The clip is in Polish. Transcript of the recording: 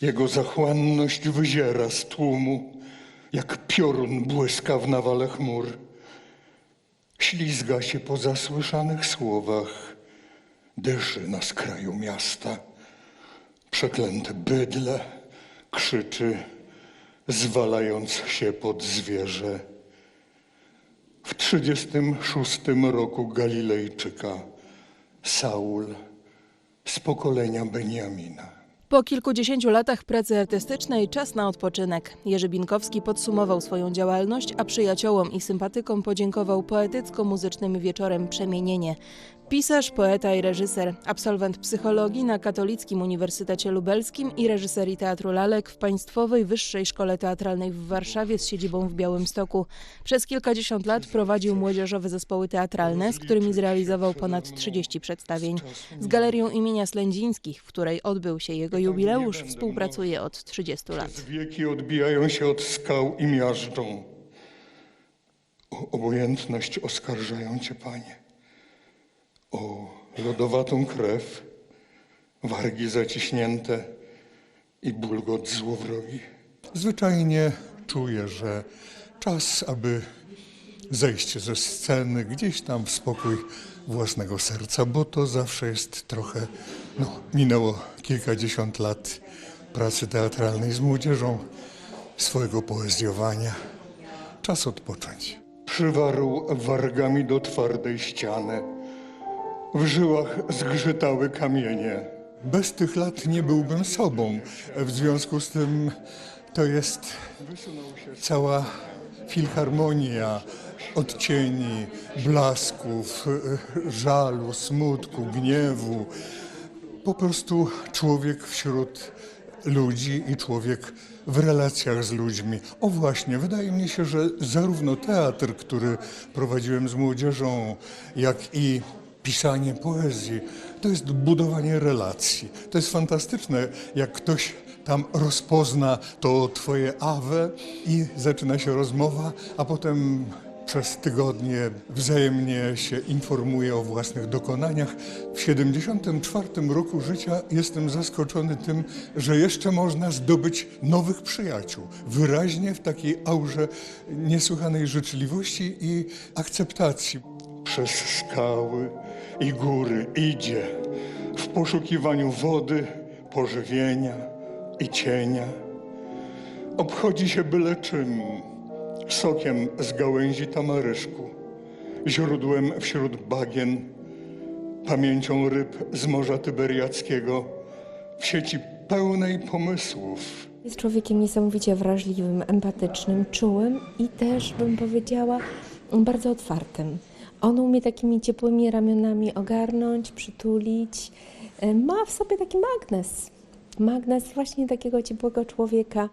Jego zachłanność wyziera z tłumu, jak piorun błyska w nawale chmur. Ślizga się po zasłyszanych słowach, dyszy na skraju miasta. Przeklęte bydle krzyczy, zwalając się pod zwierzę. W trzydziestym szóstym roku Galilejczyka Saul z pokolenia Beniamina. Po kilkudziesięciu latach pracy artystycznej czas na odpoczynek. Jerzy Binkowski podsumował swoją działalność, a przyjaciołom i sympatykom podziękował poetycko-muzycznym wieczorem Przemienienie. Pisarz, poeta i reżyser, absolwent psychologii na Katolickim Uniwersytecie Lubelskim i reżyserii Teatru Lalek w Państwowej Wyższej Szkole Teatralnej w Warszawie z siedzibą w Białymstoku. Przez kilkadziesiąt lat prowadził młodzieżowe zespoły teatralne, z którymi zrealizował ponad 30 przedstawień. Z Galerią imienia Slędzińskich, w której odbył się jego jubileusz, współpracuje od 30 lat. Z wieki odbijają się od skał i miażdżą. O obojętność oskarżają cię, panie. O lodowatą krew, wargi zaciśnięte i bulgot złowrogi. Zwyczajnie czuję, że czas, aby zejść ze sceny gdzieś tam w spokój własnego serca, bo to zawsze jest trochę, no, minęło kilkadziesiąt lat pracy teatralnej z młodzieżą, swojego poezjowania. Czas odpocząć. Przywarł wargami do twardej ściany. W żyłach zgrzytały kamienie. Bez tych lat nie byłbym sobą. W związku z tym to jest cała filharmonia odcieni, blasków, żalu, smutku, gniewu. Po prostu człowiek wśród ludzi i człowiek w relacjach z ludźmi. O właśnie, wydaje mi się, że zarówno teatr, który prowadziłem z młodzieżą, jak i pisanie poezji, to jest budowanie relacji. To jest fantastyczne, jak ktoś tam rozpozna to twoje awe i zaczyna się rozmowa, a potem przez tygodnie wzajemnie się informuje o własnych dokonaniach. W 74 roku życia jestem zaskoczony tym, że jeszcze można zdobyć nowych przyjaciół. Wyraźnie w takiej aurze niesłychanej życzliwości i akceptacji. Przez skały i góry idzie w poszukiwaniu wody, pożywienia i cienia. Obchodzi się byle czym, sokiem z gałęzi tamaryszku, źródłem wśród bagien, pamięcią ryb z Morza Tyberiackiego, w sieci pełnej pomysłów. Jest człowiekiem niesamowicie wrażliwym, empatycznym, czułym i też bym powiedziała bardzo otwartym. On umie takimi ciepłymi ramionami ogarnąć, przytulić. E, Ma w sobie taki magnes. Magnes właśnie takiego ciepłego człowieka.